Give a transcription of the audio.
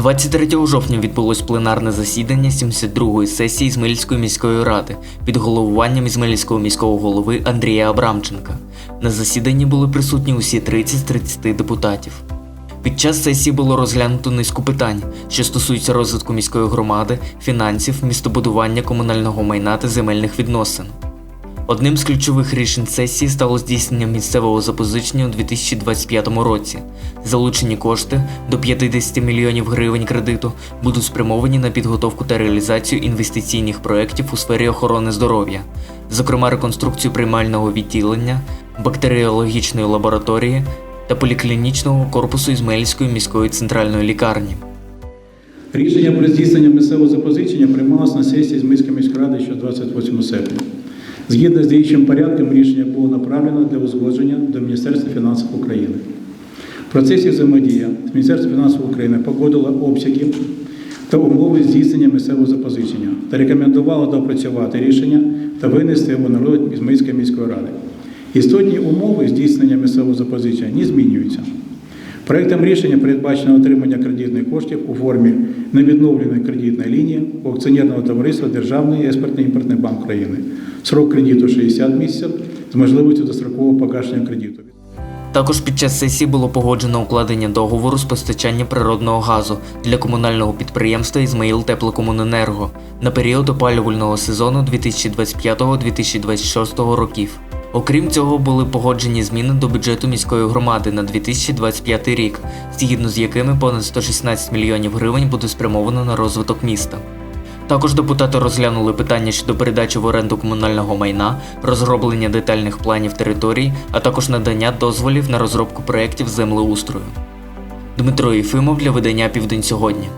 23 жовтня відбулось пленарне засідання 72-ї сесії Ізмаїльської міської ради під головуванням Ізмаїльського міського голови Андрія Абрамченка. На засіданні були присутні усі 30 з 30 депутатів. Під час сесії було розглянуто низку питань, що стосуються розвитку міської громади, фінансів, містобудування комунального майна та земельних відносин. Одним з ключових рішень сесії стало здійснення місцевого запозичення у 2025 році. Залучені кошти до 50 мільйонів гривень кредиту будуть спрямовані на підготовку та реалізацію інвестиційних проєктів у сфері охорони здоров'я, зокрема реконструкцію приймального відділення, бактеріологічної лабораторії та поліклінічного корпусу Ізмаїльської міської центральної лікарні. Рішення про здійснення місцевого запозичення приймалось на сесії Зміської міської ради ще 28 серпня. Згідно з діючим порядком, рішення було направлено для узгодження до Міністерства фінансів України. В процесі взаємодія з Міністерством фінансів України погодило обсяги та умови здійснення місцевого запозичення та рекомендувало допрацювати рішення та винести його на розгляд Ізмаїльської міської ради. Істотні умови здійснення місцевого запозичення не змінюються. Проектом рішення передбачено отримання кредитних коштів у формі невідновленої кредитної лінії у акціонерного товариства Державний експортний імпортний банк України. Срок кредиту 60 місяців з можливістю дострокового погашення кредиту. Також під час сесії було погоджено укладення договору з постачання природного газу для комунального підприємства Ізмаїл Теплокомуненерго на період опалювального сезону 2025-2026 років. Окрім цього, були погоджені зміни до бюджету міської громади на 2025 рік, згідно з якими понад 116 мільйонів гривень буде спрямовано на розвиток міста. Також депутати розглянули питання щодо передачі в оренду комунального майна, розроблення детальних планів територій, а також надання дозволів на розробку проєктів землеустрою. Дмитро Єфимов для видання Південь сьогодні.